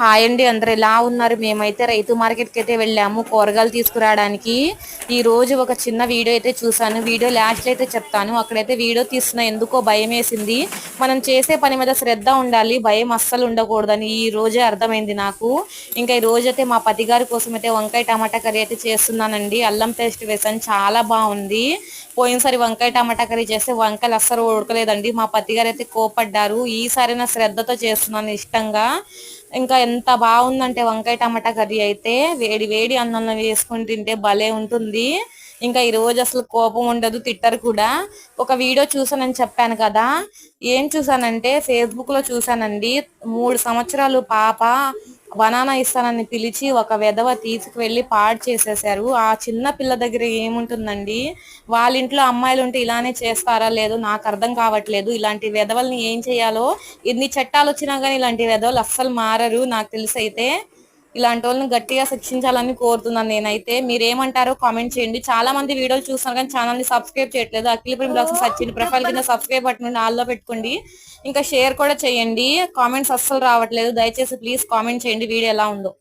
Hi అండి అందరు ఎలా ఉన్నారు? మేమైతే రైతు మార్కెట్కి అయితే వెళ్ళాము కూరగాయలు తీసుకురావడానికి. ఈ రోజు ఒక చిన్న వీడియో అయితే చూసాను వీడియో లాస్ట్ అయితే చెప్తాను. అక్కడైతే వీడియో తీసిన ఎందుకో భయం వేసింది. మనం చేసే పని మీద శ్రద్ధ ఉండాలి భయం అస్సలు ఉండకూడదని. ఈ రోజే అర్థమైంది నాకు. ఇంకా ఈ రోజు అయితే మా పతి గారి కోసం అయితే వంకాయ టమాటా కర్రీ అయితే చేస్తున్నానండి. అల్లం పేస్ట్ వేసాను. చాలా బాగుంది. పోయినసారి వంకాయ టమాటా కర్రీ చేస్తే వంకాయలు అస్సలు ఉడకలేదండి. మా పతి గారు అయితే కోపడ్డారు ఈసారి నా శ్రద్ధతో చేస్తున్నాను ఇష్టంగా. ఇంకా ఎంత బాగుందంటే వంకాయ టమాటా కర్రీ అయితే వేడి వేడి అన్నంలో వేసుకొని తింటే భలే ఉంటుంది. ఇంకా ఈ రోజు అసలు కోపం ఉండదు తిట్టరు కూడా. ఒక వీడియో చూసానని చెప్పాను కదా. ఏం చూసానంటే ఫేస్బుక్లో చూసానండి మూడు సంవత్సరాలు పాప బనానా ఇస్తానని పిలిచి ఒక వెధవ తీసుకువెళ్ళి పాడు చేసేసారు ఆ చిన్న పిల్ల దగ్గర ఏముంటుందండి? వాళ్ళ ఇంట్లో అమ్మాయిలు ఉంటే ఇలానే చేస్తారా లేదు నాకు అర్థం కావట్లేదు. ఇలాంటి వెధవల్ని ఏం చేయాలో? ఎన్ని చట్టాలు వచ్చినా కానీ ఇలాంటి వెధవలు అస్సలు మారరు. నాకు తెలిసి అయితే ఇలాంటి వాళ్ళని గట్టిగా శిక్షించాలని కోరుతున్నాను నేనైతే. మీరేమంటారో కామెంట్ చేయండి. చాలా మంది వీడియోలు చూస్తున్నారు కానీ ఛానల్ని సబ్స్క్రైబ్ చేయట్లేదు. అఖిల ప్రేమ్ బ్లాగ్స్ వచ్చింది ప్రొఫైల్ కింద సబ్స్క్రైబ్ బటన్ ఆల్లో పెట్టుకోండి. ఇంకా షేర్ కూడా చేయండి. కామెంట్స్ అస్సలు రావట్లేదు. దయచేసి ప్లీజ్ కామెంట్ చేయండి. వీడియో ఎలా ఉందో.